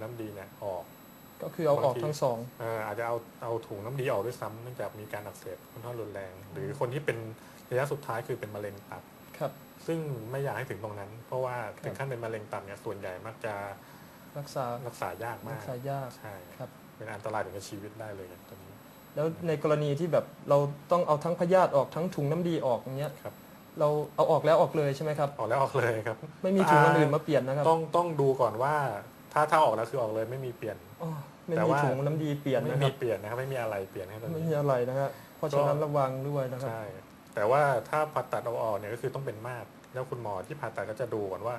น้ำดีเนี่ยออก ก็คือเอาออกบางทีทั้งสองเอ่ออาจจะเอาเอาถุงน้ำดีออกด้วยซ้ำเนื่องจากมีการอักเสบค่อนข้างรุนแรง หรือคนที่เป็นระยะสุดท้ายคือเป็นมะเร็งตับครับ ซึ่งไม่อยากให้ถึงตรงนั้น เพราะว่าถึงขั้นเป็นมะเร็งตับเนี่ยส่วนใหญ่มักจะรักษารักษายากรัมากกษายากใช่ครับเป็นอันตรายถึงกับชีวิตได้เลยตรงนี้ แล้วในกรณีที่แบบเราต้องเอาทั้งพยาธิออกทั้งถุงน้ำดีออกอย่างเงี้ยครับเราเอาออกแล้วออกเลยใช่ไหมครับออกแล้วออกเลยครับ ไม่มีถุงอันอื่นมาเปลี่ยนนะครับ ต้องต้องดูก่อนว่า ถ้าถ้าออกแล้วคือออกเลยไม่มีเปลี่ยนอ๋อไม่แต่มีว่า ถุงน้ำดีเปลี่ยนไม่นะคมีรับเปลี่ยนนะครับไม่มีอะไรเปลี่ยนให้ตรงไม่นี้มีอะไรนะฮะเพราะฉะนั้นระวังด้วยนะครับ ใช่ แต่ว่าถ้าผ่าตัดเอาออกเนี่ยก็คือต้องเป็นมากแล้วคุณหมอที่ผ่าตัดก็จะดูก่อนว่า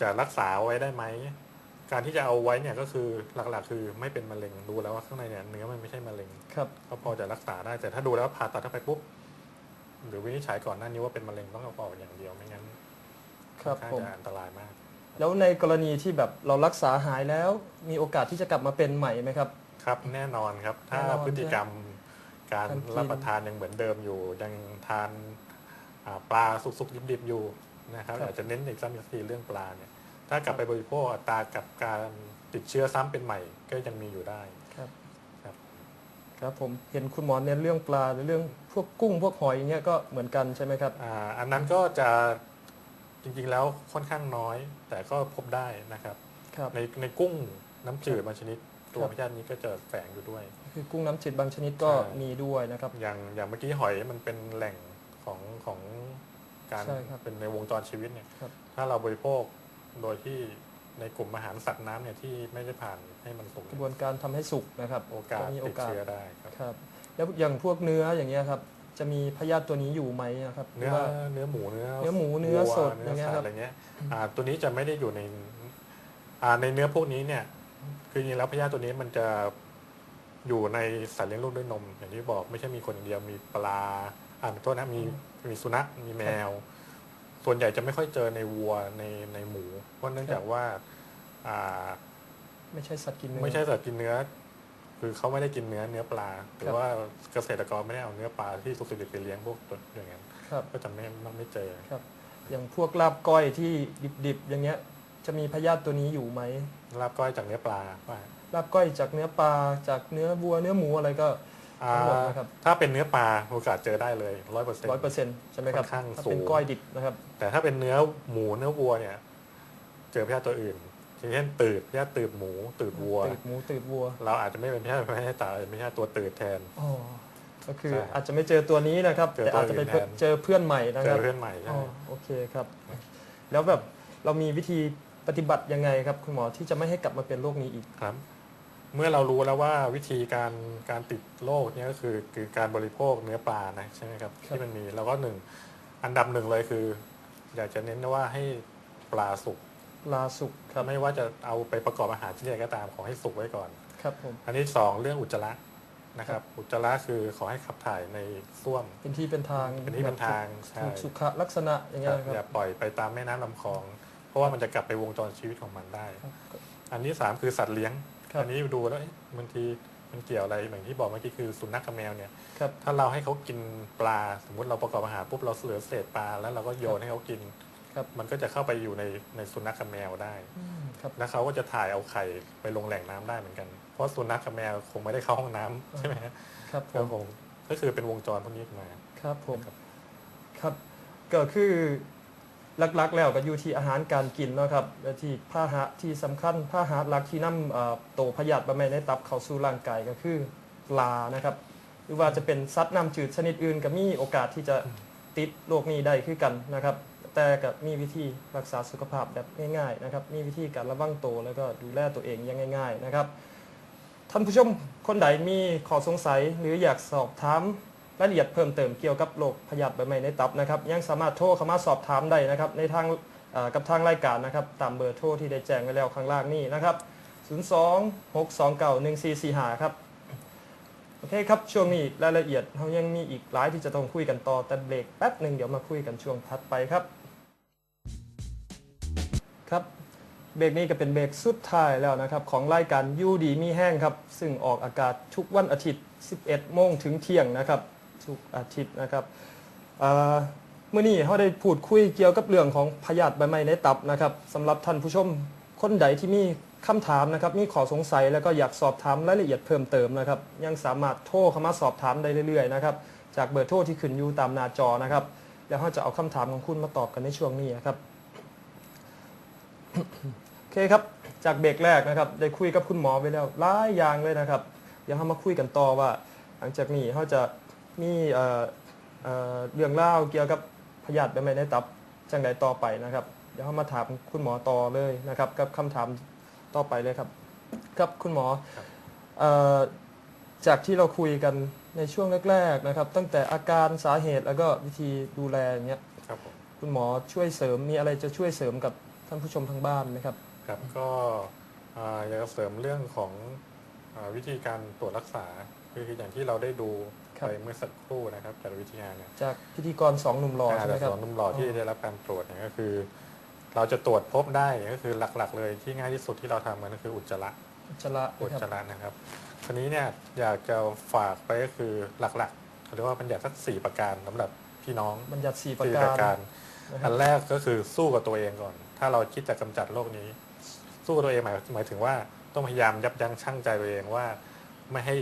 จะรักษาไว้ได้ไหม การที่จะเอาไว้เนี่ยก็คือหลักๆ คือไม่เป็นมะเร็งดูแล้วว่าข้างในเนี่ยเนื้อมันไม่ใช่มะเร็ง ครับก็พอจะรักษาได้แต่ถ้าดูแล้วผ่าตัดเข้าไปปุ๊บหรือวินิจฉัยก่อนหน้านี้ว่าเป็นมะเร็งต้องเอาออกอย่างเดียวไม่งั้นครับค่อนผข้างมจะอันตรายมาก แล้วในกรณีที่แบบเรารักษาหายแล้ว มีโอกาสที่จะกลับมาเป็นใหม่ไหมครับ ครับแน่นอนครับ ถ้าแน่นอนพฤติกรรมการการกินรับประทานยังเหมือนเดิมอยู่ ยังทานอ่าปลาสุกๆดิบๆอยู่นะครับอาจจะเน้นอีกซ้ำอีกทีเรื่องปลาเนี่ยถ้ากลับไปบริโภคอัตรากับการติดเชื้อซ้ำเป็นใหม่ก็ยังมีอยู่ได้ครับครับครับผมเห็นคุณหมอเน้นเรื่องปลาหรือเรื่องพวกกุ้งพวกหอยอย่างเงี้ยก็เหมือนกันใช่ไหมครับอ่าอันนั้นก็จะ จริงๆแล้วค่อนข้างน้อย แต่ก็พบได้นะครับครับ ในในกุ้งน้ำจืดบางชนิด ตัวครับพยาธินี้ก็จะแฝงอยู่ด้วย คือกุ้งน้ำจืดบางชนิดก็ใช่ มีด้วยนะครับ อย่างอย่างเมื่อกี้หอยมันเป็นแหล่งของของการใช่ครับเป็นในวงจรชีวิตเนี่ยครับ ถ้าเราบริโภคโดยที่ในกลุ่มอาหารสัตว์น้ำเนี่ยที่ไม่ได้ผ่านให้มันสุกกระบวนการทำให้สุกนะครับโอกาสมีโอติดกาสเชื้อได้ครับ ครับ แล้วอย่างพวกเนื้ออย่างเงี้ยครับ จะมีพยาธิตัวนี้อยู่ไหมนะครับหรืเนื้อว่า เนื้อหมูเนื้อเนื้อหมูเนื้อวัวสดเนื้ออย่างเงี้ยสัตครับว์อะไรเงี้ยอ่าตัวนี้จะไม่ได้อยู่ในอ่าในเนื้อพวกนี้เนี่ย คือจริงๆแล้วพยาธิตัวนี้มันจะอยู่ในสัตว์เลี้ยงลูกด้วยนม อย่างที่บอกไม่ใช่มีคนอย่างเดียวมีปลาอ่าโทษนะมีมีสุนัขมีแมว ส่วนใหญ่จะไม่ค่อยเจอในวัวในในหมู เพราะเนื่องจากว่าอ่า ไม่ใช่สัตว์กินเนื้อ ไม่ใช่สัตว์กินเนื้อ คือเขาไม่ได้กินเนื้อเนื้อปลาหรือว่าเกษตรกรไม่ได้เอาเนื้อปลาที่สุกดิบๆไปเลี้ยงพวกตัวอย่างนั้นครับก็จะไม่ไม่ไม่เจอครับ อย่างพวกลาบก้อยที่ดิบๆอย่างเงี้ย จะมีพยาธิตัวนี้อยู่ไหมลาบก้อยจากเนื้อปลาว่าลาบก้อยจากเนื้อปลาจากเนื้อวัวเนื้อหมูอะไรก็อ่าทั้งหมดนะครับถ้าเป็นเนื้อปลาโอกาสเจอได้เลยร้อยเปอร์เซ็นต์ร้อยเปอร์เซ็นต์ใช่ไหมครับค่อนข้างถ้าสูงเป็นก้อยดิบนะครับ แต่ถ้าเป็นเนื้อหมูเนื้อวัวเนี่ย เจอพยาธิตัวอื่น เช่นตืดพยาธิตืดหมูตืดวัว ตืดหมูตืดวัว เราอาจจะไม่เป็นพยาธิพยาธิตาอาจจะเป็นพยาธิตัวตืดแทนอ๋อก็คือใช่อาจจะไม่เจอตัวนี้นะครับเจอแต่อาจจะไปตัวอื่นแทนเจอเพื่อนใหม่นะเจครัอบเพื่อนใหม่ใช่อ๋อโอเคครับ แล้วแบบเรามีวิธีปฏิบัติยังไงครับคุณหมอที่จะไม่ให้กลับมาเป็นโรคนี้อีกครับ เมื่อเรารู้แล้วว่าวิธีการการติดโรคเนี่ยก็คือคือการบริโภคเนื้อปลานะใช่ไหมครับครับที่มันมีแล้วก็หนึ่งอันดับหนึ่งเลยคือ อยากจะเน้นว่าให้ปลาสุก ลาสุกครับไม่ว่าจะเอาไปประกอบอาหารที่ใดก็ตามขอให้สุกไว้ก่อน ครับผม อันที่สองเรื่องอุจจาระนะครับ อุจจาระคือขอให้ขับถ่ายในส้วม เป็นที่เป็นทางเป็นที่เป็นทางใช่ถูกสุขลักษณะอย่างคเงี้รัยบคอย่ารับปล่อยไปตามแม่น้ำลำคลอง เพราะว่ามันจะกลับไปวงจรชีวิตของมันได้ อันที่สามคือสัตว์เลี้ยงครับอันนี้ดูแล้วเอ๊ะบางทีมันเกี่ยวอะไรอย่างที่บอกเมื่อกี้คือสุนัขกับแมวเนี่ยครับถ้าเราให้เขากินปลาสมมุติเราประกอบอาหารปุ๊บเราเหลือเศษปลาแล้วเราก็โยนให้เขากิน ครับมันก็จะเข้าไปอยู่ในในสุนัขกับแมวได้อืมครับแล้วเขาก็จะถ่ายเอาไข่ไปลงแหล่งน้ำได้เหมือนกัน เพราะสุนัขกับแมวคงไม่ได้เข้าห้องน้ำใช่ไหมฮะครับผก็มคงก็คือเป็นวงจรพวกนี้มาครับผมครับครับก็คือหลักๆ แล้วก็อยู่ที่อาหารการกินเนาะครับและที่พาหะที่สำคัญพาหะหลักที่นำเอ่อโตพยาธิบะไมในตับเข้าสู่ร่างกายก็คือปลานะครับ หรือว่าจะเป็นสัตว์น้ำจืดชนิดอื่นก็มีโอกาสที่จะติดโรคนี้ได้คือกันนะครับ แต่ก็มีวิธีรักษาสุขภาพแบบง่ายๆนะครับมีวิธีการระวังตัวแล้วก็ดูแลตัวเองอยังง่าย ๆนะครับ ท่านผู้ชมคนใดมีข้อสงสัยหรืออยากสอบถามรายละเอียดเพิ่มเติมเกี่ยวกับโรคพยาธิใบไม้ในตับนะครับยังสามารถโทรเข้ามาสอบถามได้นะครับในทางกับทางรายการนะครับตามเบอร์โทรที่ได้แจ้งไว้แล้วข้างล่างนี้นะครับ 02 629 1445 ครับโอเคครับช่วงนี้รายละเอียดเรายังมีอีกหลายที่จะต้องคุยกันต่อแต่เบรกแป๊บหนึ่งเดี๋ยวมาคุยกันช่วงถัดไปครับ ครับเบรกนี้ก็เป็นเบรกสุดท้ายแล้วนะครับ ของรายการยูดีมีแห้งครับ ซึ่งออกอากาศทุกวันอาทิตย์ 11 โมงถึงเที่ยงนะครับ ทุกอาทิตย์นะครับเมื่อนี้เขาได้พูดคุยเกี่ยวกับเรื่องของพยาธิใบไม้ในตับนะครับสำหรับท่านผู้ชมคนใดที่มีคำถามนะครับ มีขอสงสัยแล้วก็อยากสอบถามรายละเอียดเพิ่มเติมนะครับ ยังสามารถโทรเข้ามาสอบถามได้เรื่อยๆนะครับ จากเบอร์โทรที่ขึ้นอยู่ตามหน้าจอนะครับ แล้วเราจะเอาคำถามของคุณมาตอบกันในช่วงนี้นะครับ โอเคครับ จากเบรกแรกนะครับ ได้คุยกับคุณหมอไปแล้วหลายอย่างเลยนะครับ เดี๋ยวเรามาคุยกันต่อว่า หลังจากนี้เขาจะมีเอ่อเอ่อเรื่องเล่าวเกี่ยวกับพยาธิใบไม้ในตับจังใดต่อไปนะครับ เดี๋ยวเรามาถามคุณหมอต่อเลยนะครับ กับคำถามต่อไปเลยครับ ครับคุณหมอครับเอ่อจากที่เราคุยกันในช่วงแรก ๆนะครับ ตั้งแต่อาการสาเหตุแล้วก็วิธีดูแลอย่างเงี้ย ครับผม คุณหมอช่วยเสริมมีอะไรจะช่วยเสริมกับ ท่านผู้ชมทางบ้านไหมครับ ครับก็อ่าอยากจะเสริมเรื่องของอาวิธีการตรวจรักษาคืออย่างที่เราได้ดูครับไปเมื่อสักครู่นะครับจากวิทยาเนี่ยจากพิธีกรสองหนุ่มหล่อใช่ไหมแต่ครับสองหนุ่มหล่อที่ได้รับการตรวจเนี่ยก็คือ เราจะตรวจพบได้ก็คือหลักๆ เลยที่ง่ายที่สุดที่เราทำกันก็คืออุจจาระอุจจาระอุจนะครับจาระนะครับทีนี้เนี่ยอยากจะฝากไปก็คือหลักๆเขาเรียกว่าบัญญัติสักสี่ประการสำหรับพี่น้องบัญญัติสี่ประสี่กาประรการนะคอัรับนแรกก็คือสู้กับตัวเองก่อน ถ้าเราคิดจะกำจัดโรคนี้ สู้กับตัวเองหมายหมายถึงว่าต้องพยายามยับยั้งชั่งใจตัวเองว่า ไม่ให้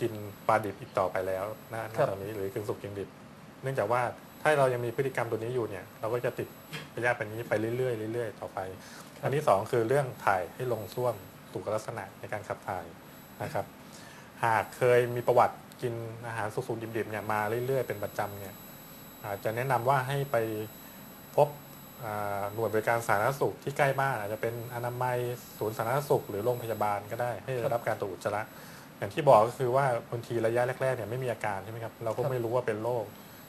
กินปลาดิบอีกต่อไปแล้วหน้าหน้าตอนนี้หรือกึ่งสุกกึ่งดิบ เนื่องจากว่าถ้าเรายังมีพฤติกรรมตัวนี้อยู่เนี่ย เราก็จะติดพยาธิแบบนี้ไปเรื่อยๆเรื่อยๆต่อไป อันที่สองคือเรื่องถ่ายให้ลงส้วมถูกลักษณะในการขับถ่ายนะครับ หากเคยมีประวัติกินอาหารสุกๆดิบๆเนี่ยมาเรื่อยๆเป็นประจำเนี่ยอาจจะแนะนำว่าให้ไปพบอ่า หน่วยบริการสาธารณสุขที่ใกล้บ้านอาจจะเป็นอนามัยศูนย์สาธารณสุข หรือโรงพยาบาลก็ได้ให้ได้รับการตรวจอุจจาระอย่างที่บอกก็คือว่าบางทีระยะแรกๆเนี่ยไม่มีอาการใช่ไหมครับเราก็ไม่รู้ว่าเป็นโรค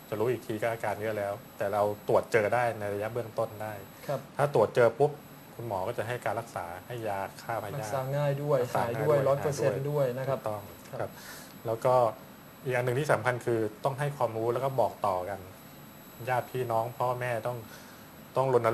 จะรู้อีกทีก็อาการเยอะแล้ว แต่เราตรวจเจอได้ในระยะเบื้องต้นได้ ครับถ้าตรวจเจอปุ๊บคุณหมอก็จะให้การรักษาให้ยาฆ่าพรักยาธิษาง่ายด้วยรักษาหายง่ายด้วยด้วยร้อยเปอร์หาเซ็นยด้วยต์ด้วยนะครับถูกต้องครับครับ แล้วก็อีกอันหนึ่งที่สำคัญคือต้องให้ความรู้แล้วก็บอกต่อกันญาติพี่น้องพ่อแม่ต้อง ต้องรณ